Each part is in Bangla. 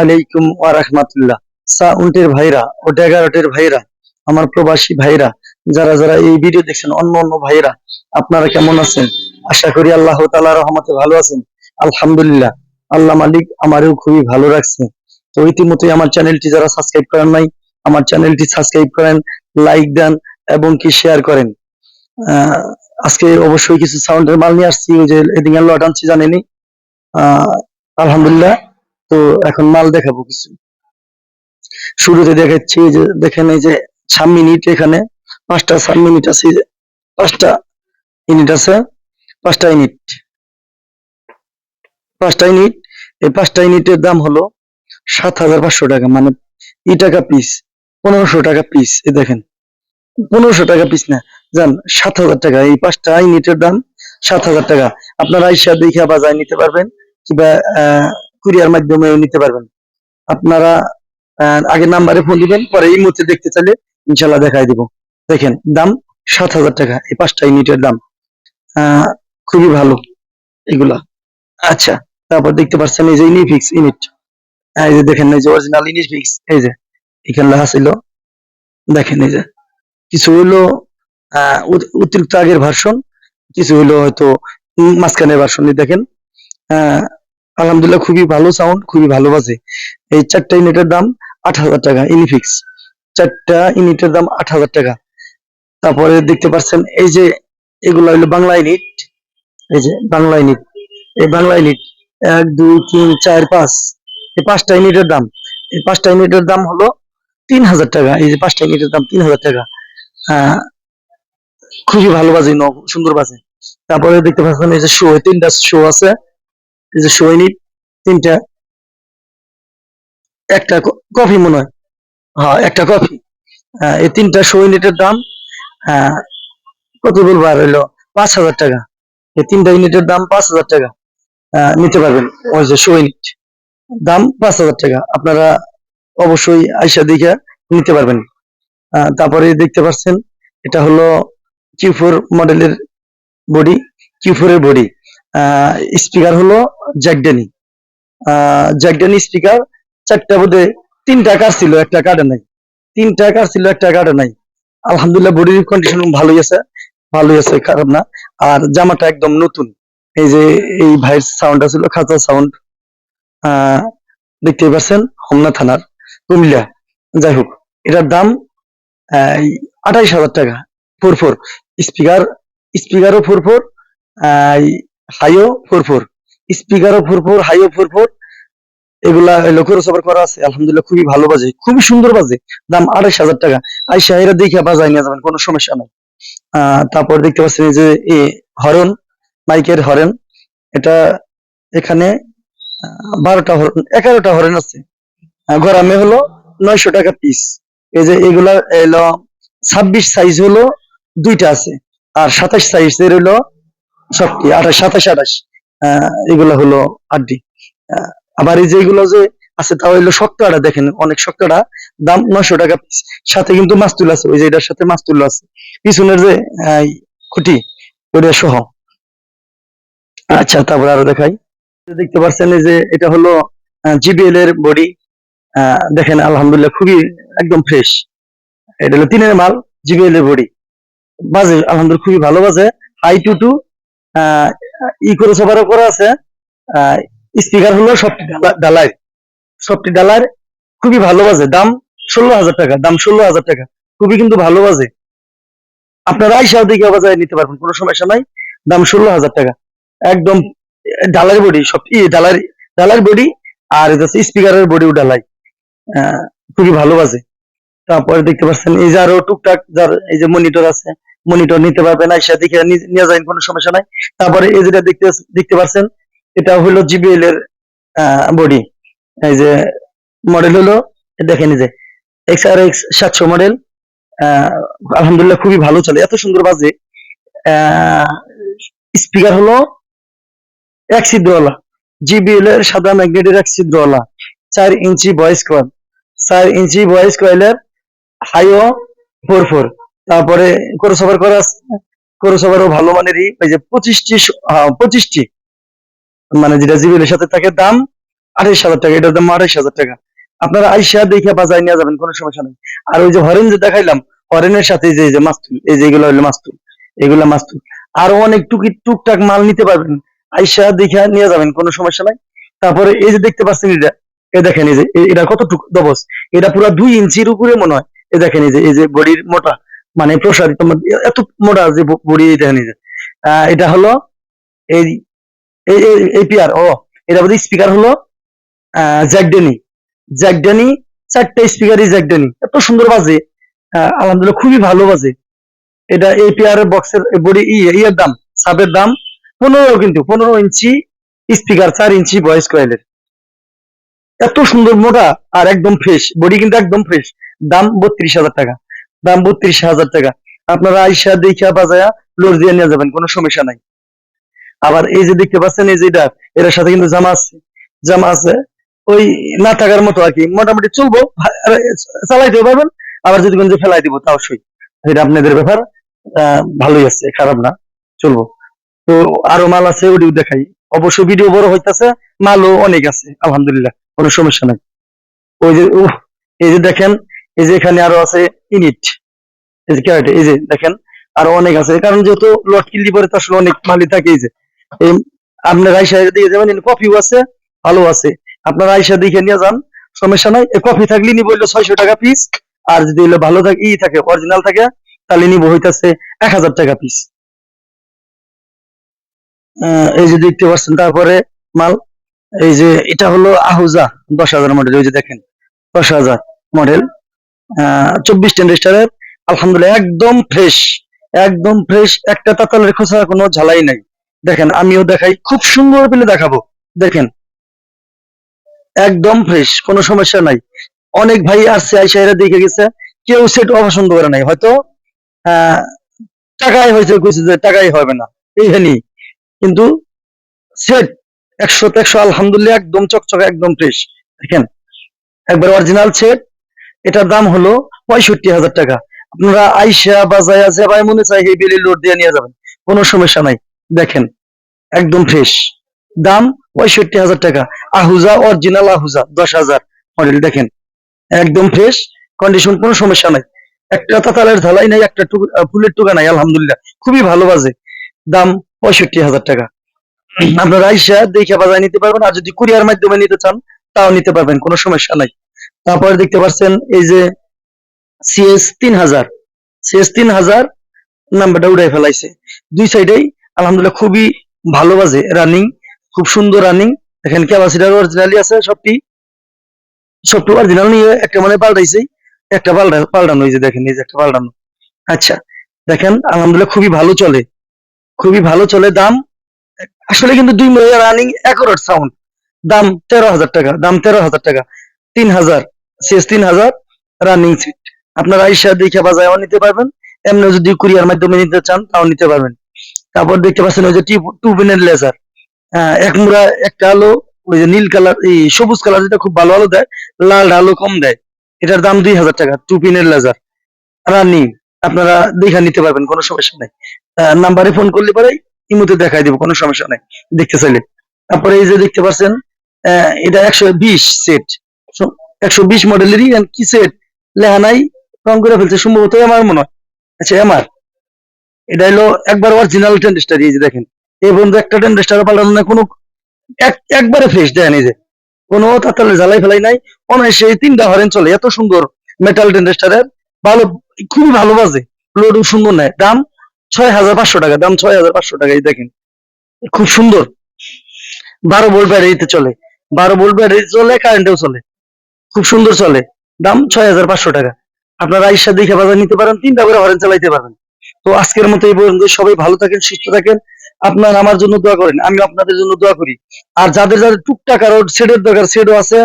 আলাইকুম ওয়া রাহমাতুল্লাহ। সাউন্ডের ভাইরা ও ড্যাগারটের ভাইরা আমার প্রবাসী ভাইরা যারা যারা এই ভিডিও দেখছেন অন্য অন্য ভাইরা আপনারা কেমন আছেন? আশা করি আল্লাহ তাআলা রহমতে ভালো আছেন। আলহামদুলিল্লাহ আল্লাহ মালিক আমারও খুবই ভালো রাখছে। তো ইতিমধ্যে আমার চ্যানেলটি যারা সাবস্ক্রাইব করেন নাই আমার চ্যানেলটি সাবস্ক্রাইব করেন লাইক দেন এবং কি শেয়ার করেন। আজকে অবশ্যই কিছু সাউন্ডের মাল নিয়ে আসছি ওই যে এদিকে লট আনছি জানেনি আহ, আলহামদুলিল্লাহ। তো এখন মাল দেখাবো কিছু। শুরুতে দেখাচ্ছি যে, দেখেন এই যে সাত মিনিট এখানে, পাঁচটা সাত মিনিট আছে পাঁচটা ইউনিট আছে, পাঁচটা ইউনিট পাঁচটা ইউনিট এই পাঁচটা ইউনিটের দাম হলো সাত হাজার পাঁচশো টাকা মানে ই টাকা পিস পনেরোশো টাকা পিস এ দেখেন। পনেরোশো টাকা পিস না, জান, সাত হাজার টাকা, এই পাঁচটা ইউনিটের দাম সাত হাজার টাকা। আপনারা আইসা দেখে বাজায় নিতে পারবেন, কিংবা কুরিয়ার মাধ্যমে নিতে পারবেন। আপনারা আগে নাম্বারে ফোন দিবেন, পরে এই মুহূর্তে দেখতে চাইলে ইনশাল্লাহ দেখাই দিব। দেখেন, দাম সাত হাজার টাকা, এই পাঁচটা ইউনিটের দাম। খুবই ভালো এগুলা। আচ্ছা তারপর দেখতে পাচ্ছেন এই যে ইনিফিক্স ইউনিট এই যে দেখেন, এই যে অরিজিনাল ইনিফিক্স এই যে এখানে লেখা ছিল। দেখেন এই যে, কিছু হইল অতিরিক্ত আগের ভার্সন কিছু হইল হয়তো মাঝখানের ভার্সন দেখেন। আলহামদুলিল্লাহ খুবই ভালো সাউন্ড খুবই ভালো বাজে। এই চারটা ইউনিটের দাম আট হাজার টাকা ইনিফিক্স চারটা ইউনিটের দাম আট হাজার টাকা। তারপরে দেখতে পাচ্ছেন এই যে এগুলো হলো বাংলা ইউনিট। এই যে বাংলা ইউনিট। এই বাংলা ইউনিট এক দুই তিন চার পাঁচ। এই পাঁচটা ইউনিটের দাম। এই পাঁচটা ইউনিটের দাম হলো তিন হাজার টাকা। এই যে পাঁচটা ইউনিটের দাম তিন হাজার টাকা। আহ, খুবই ভালো বাজে ন সুন্দর বাজে। তারপরে দেখতে পাচ্ছেন এই যে শো তিনটা শো আছে। যে ইউনিট তিনটা একটা কফি মনে হয়। হ্যাঁ একটা কফি। এই তিনটা ইউনিটের দাম আহ, কত বলব আর হইল পাঁচ হাজার টাকা। এই তিনটা ইউনিটের দাম পাঁচ হাজার টাকা। আহ, নিতে পারবেন ওই যে ইউনিট দাম পাঁচ হাজার টাকা। আপনারা অবশ্যই আইসা দেখে নিতে পারবেন। তারপরে দেখতে পাচ্ছেন এটা হলো কিউ ফোর মডেলের বডি কিউ ফোর এর বডি স্পিকার হলো জ্যাকডেনি জ্যাকডেনি স্পিকার চারটা বোধে তিনটা কার ছিল, একটা কার্ডে নাই। তিনটা কার ছিল, একটা কার্ডে নাই। আলহামদুলিল্লাহ বডির কন্ডিশন ভালোই আছে ভালোই আছে, খারাপ না। আর জামাটা একদম নতুন। এই যে এই ভাইয়ের সাউন্ডটা ছিল খাঁচা সাউন্ড দেখতেই পাচ্ছেন, হোমনা থানার কুমিল্লা। যাই হোক, এটার দাম আঠাইশ হাজার টাকা। ফোর ফোর স্পিকার স্পিকারও ফোর ফোর হাইও ফোর ফোর স্পিকারও ফোর ফোর হাইও ফোর ফোর এগুলা লোকের সবার করা আছে, আলহামদুলিল্লাহ খুবই ভালো বাজে, খুবই সুন্দর বাজে, দাম আড়াইশ হাজার টাকা। আইসা এরা দেখে বাজায় নিয়ে যাবেন, কোনো সমস্যা নাই। তারপর দেখতে পাচ্ছেন যে এ, হরন, মাইকের হরেন, এটা এখানে বারোটা হরন, এগারোটা হরেন আছে। গরমে হলো নয়শো টাকা পিস এই যে এগুলা এলো ছাব্বিশ সাইজ হলো দুইটা আছে, আর সাতাশ সাইজ সাইজের হলো সবটি আঠাশ সাতাশ আঠাশ এগুলো হলো আহ, আবার এই যে এগুলো যে আছে তাও হইল শক্তটা দেখেন অনেক শক্তটা দাম নয়শো টাকা সাথে কিন্তু মাস্তুল আছে ওই যে এটার সাথে মাস্তুল আছে। পিছনের যে খুঁটি ওটা সহ। আচ্ছা তারপর আরও দেখাই। দেখতে পাচ্ছেন এই যে এটা হলো জিবিএল এর বডি। দেখেন আলহামদুলিল্লাহ খুবই একদম ফ্রেশ এটা হলো তিনের মাল জিবিএল এর বডি। বাজে আলহামদুলিল্লাহ খুবই ভালো বাজে। হাই টু টু ই করে সবারও করা আছে স্পিকার হলো সবটি সবটি ডালার খুবই ভালো বাজে, দাম ষোলো হাজার টাকা, দাম ষোলো হাজার টাকা, খুবই কিন্তু ভালো বাজে। আপনারা বাজারে নিতে পারবেন, কোনো সমস্যা নাই, দাম ষোলো হাজার টাকা। একদম ডালার বডি, সব ই ডালার ডালার বডি আর স্পিকারের বডিও ডালাই খুবই ভালো বাজে। তারপরে দেখতে পাচ্ছেন, এই যে আরও টুকটাক যার এই যে মনিটর আছে মনিটর নিতে পারবেন আইসা দেখে নিয়ে যাবেন কোনো সমস্যা নাই। তারপরে এই যেটা দেখতে দেখতে পাচ্ছেন এটা হলো জিবিএল এর বডি এই যে মডেল হলো, দেখেন এই যে এক্স আর এক্স সাতশো মডেল আলহামদুলিল্লাহ খুবই ভালো চলে। এত সুন্দর বাজে। স্পিকার হলো এক ছিদ্রওয়ালা জিবিএল এর সাদা ম্যাগনেটের এক ছিদ্রওয়ালা চার ইঞ্চি ভয়েস কয়েল চার ইঞ্চি ভয়েস কয়েলের হাইও ফোর ফোর তারপরে ক্রসওভার করা ক্রসওভারও ভালো মানেরই ওই যে পঁচিশটি পঁচিশটি। মানে যেটা জিবিএল এর সাথে থাকে দাম আঠাইশ হাজার টাকা, এটার দাম আঠাইশ হাজার টাকা। আপনারা আইসা দেখে বাজারে নিয়ে যাবেন, কোনো সমস্যা নেই। আর ওই যে হরেন যে দেখাইলাম হরেনের সাথে যে যে মাস্তুল, এই যে এগুলো হলো মাস্তুল, এগুলা মাস্তুল। আরও অনেক টুকি, টুকটাক মাল নিতে পারবেন। আইসা দেখে নিয়ে যাবেন, কোনো সমস্যা নাই। তারপরে এই যে দেখতে পাচ্ছেন এটা, এ দেখেন এই যে এটা কতটুকু দবস? এটা পুরো দুই ইঞ্চির উপরে মনে হয়। এ দেখেন এই যে এই যে বডির মোটা। মানে প্রসারিত এত মোটা যে বডি দেখেন এটা হলো এই পিয়ার, ও, এটা বোধহয় স্পিকার হলো জ্যাকডেনি জ্যাকডেনি চারটে স্পিকারই জ্যাকডেনি এত সুন্দর বাজে। আলহামদুলিল্লাহ খুবই ভালো বাজে। এটা এই পিয়ার বক্সের বডি ইয়ের দাম সাবের দাম পনেরো কিন্তু, পনেরো ইঞ্চি স্পিকার চার ইঞ্চি ভয়েস কয়েলের এত সুন্দর মোটা আর একদম ফ্রেশ বডি কিন্তু একদম ফ্রেশ দাম বত্রিশ হাজার টাকা। দাম বত্রিশ হাজার টাকা। আপনারা আইসা দেখা বাজায়া লোড দিয়ে নিয়ে যাবেন, কোনো সমস্যা নাই। আবার এই যে দেখতে পাচ্ছেন, এই যে এটা এটার সাথে কিন্তু জামা আছে। জামা আছে, ওই না থাকার মতো আর কি। মোটামুটি চলবো চালাইতে পারবেন, আবার যদি কোনো ফেলাই দিব, তাও সই। এটা আপনাদের ব্যাপার ভালোই আছে, খারাপ না, চলবো। তো আরও মাল আছে ওটিও দেখাই। অবশ্য ভিডিও বড় হইতাছে, মালও অনেক আছে, আলহামদুলিল্লাহ, কোনো সমস্যা নাই। ওই যে এই যে দেখেন এই যে এখানে আরও আছে ইনিট এই যে ক্যারেটে এই যে দেখেন, আরও অনেক আছে। কারণ যেহেতু লট কিনলি পরে তো আসলে অনেক মালই থাকে, এই যে। এই আপনার আইসা দিকে যাবেন কফিও আছে ভালো আছে। আপনার আইসা দিকে নিয়ে যান, সমস্যা নাই। কফি থাকলে নিব হইল ছয়শো টাকা পিস আর যদি হইল ভালো থাকে, ই থাকে অরিজিনাল থাকে, তাহলে নিব হইতাছে এক হাজার টাকা পিস এই যে দেখতে পাচ্ছেন, তারপরে মাল, এই যে এটা হলো আহুজা, দশ হাজার মডেল ওই যে দেখেন, দশ হাজার মডেল চব্বিশ টেন্ডেস্টারের আলহামদুলিল্লাহ, একদম ফ্রেশ একদম ফ্রেশ একটা তাতালের খোসা কোনো ঝালাই নাই। দেখেন, আমিও দেখাই, খুব সুন্দর পেলে দেখাবো। দেখেন, একদম ফ্রেশ কোনো সমস্যা নাই। অনেক ভাই আসছে আইসাইরা দেখে গেছে, কেউ সেট অপছন্দ করে নাই। হয়তো টাকায় হয়েছে কইছে যে টাকাই হবে না। এইখানেই কিন্তু সেট একশো একশো, আলহামদুলিল্লাহ, একদম চকচকে, একদম ফ্রেশ দেখেন, একবার অরিজিনাল সেট এটার দাম হলো পঁয়ষট্টি হাজার টাকা। আপনারা আইসা বাজায়া যে ভাই মনে চাই এই বিলি লোড দিয়ে নিয়ে যাবেন, কোনো সমস্যা নাই। দেখেন, একদম ফ্রেশ দাম পঁয়ষট্টি হাজার টাকা। আহুজা অরিজিনাল আহুজা, দশ হাজার। মডেল দেখেন, একদম ফ্রেশ কন্ডিশন কোনো সমস্যা নাই। একটা তাতালের ঝালাই নাই, একটা ফুলের টুকা নাই, আলহামদুলিল্লাহ। খুবই ভালো বাজে। দাম পঁয়ষট্টি হাজার টাকা। আপনারা আইসা দেখে বাজায় নিতে পারবেন, আর যদি কুরিয়ার মাধ্যমে নিতে চান, তাও নিতে পারবেন, কোনো সমস্যা নাই। তারপরে দেখতে পাচ্ছেন এই যে সিএস তিন হাজার। সিএস তিন হাজার নাম্বারটা উড়াই ফেলাইছে। দুই সাইডেই আলহামদুলিল্লাহ খুবই ভালো বাজে রানিং খুব সুন্দর রানিং এখানে ক্যাপাসিটার অরিজিনালি আছে, সবটি। সবটি অরিজিনাল নিয়ে একটা মানে পাল্টাইছে। একটা পাল্টা, পাল্টানো এই যে দেখেন এই যে একটা পাল্টানো। আচ্ছা দেখেন আলহামদুলিল্লাহ খুবই ভালো চলে। খুবই ভালো চলে, দাম আসলে কিন্তু দুই মিনিট রানিং একরেট সাউন্ড দাম তেরো হাজার টাকা, দাম তেরো হাজার টাকা। তিন হাজার শেষ তিন হাজার রানিং সিট আপনারা আইসা দেখে বাজায়ও নিতে পারবেন। এমনি যদি কুরিয়ার মাধ্যমে নিতে চান, তাও নিতে পারবেন। তারপর দেখতে পাচ্ছেন ওই যে টু পিনের লেজার এক মুড়া, একটা আলো, ওই যে নীল কালার এই সবুজ কালার যেটা খুব ভালো আলো দেয়, লাল আলো কম দেয়। এটার দাম দুই হাজার টাকা টু পিনের লেজার রানিং আপনারা দেখে নিতে পারবেন, কোনো সমস্যা নাই। নাম্বারে ফোন করলে পরে ইমুতে দেখাই দিব, কোনো সমস্যা নাই। দেখতে চাইলে। তারপরে এই যে দেখতে পাচ্ছেন এটা একশো বিশ সেট একশো বিশ মডেলেরই কি সেট লেখা নাই, রং করে ফেলছে, সম্ভবত আমার মনে হয়। আচ্ছা এমআর এটা হলো একবার অরিজিনাল টেন্ডেস্টার এই যে দেখেন। এই পর্যন্ত একটা টেন্ডেস্টার পাল্টানো না কোনো এক- একবারে ফ্রেশ দেন এই যে। কোনো তাতালে জ্বালাই ফেলাই নাই, অনায়াসে এই তিনটা হরেন চলে। এত সুন্দর মেটাল টেন্ডেস্টারের ভালো, খুবই ভালো বাজে। লোড সুন্দর নেয় দাম ছয় হাজার পাঁচশো টাকা, দাম ছয় হাজার পাঁচশো টাকা, এই দেখেন। খুব সুন্দর। বারো ভোল্ট ব্যাটারিতে চলে। বারো ভোল্ট ব্যাটারি চলে কারেন্টেও চলে। খুব সুন্দর চলে। দাম ছয় হাজার পাঁচশো টাকা। আপনারা আইসা দেখে বাজার নিতে পারেন, তিনটা করে হরেন চালাইতে পারবেন। তো আজকের মতো এই পর্যন্ত। সবাই ভালো থাকেন, সুস্থ থাকেন। আপনার আমার জন্য দোয়া করেন, আমি আপনাদের জন্য দোয়া করি। আর যাদের যাদের টুকটাক আরও সেটের দরকার সেটও আছে,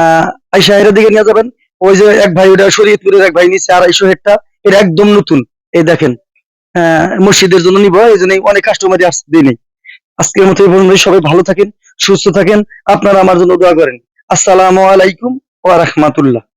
আহ, আইসা এর দিকে নিয়ে যাবেন। ওই যে এক ভাই ওটা শরীয়তপুরের এক ভাই নিচ্ছে আড়াইশো হেডটা এটা একদম নতুন। এই দেখেন মসজিদের জন্য নিব, এই জন্য অনেক কাস্টমারই আসতে দিই নেই আজকের মতো এই পর্যন্ত সবাই ভালো থাকেন, সুস্থ থাকেন। আপনারা আমার জন্য দোয়া করেন। আসসালামু আলাইকুম। ওয়া রাহমাতুল্লাহ।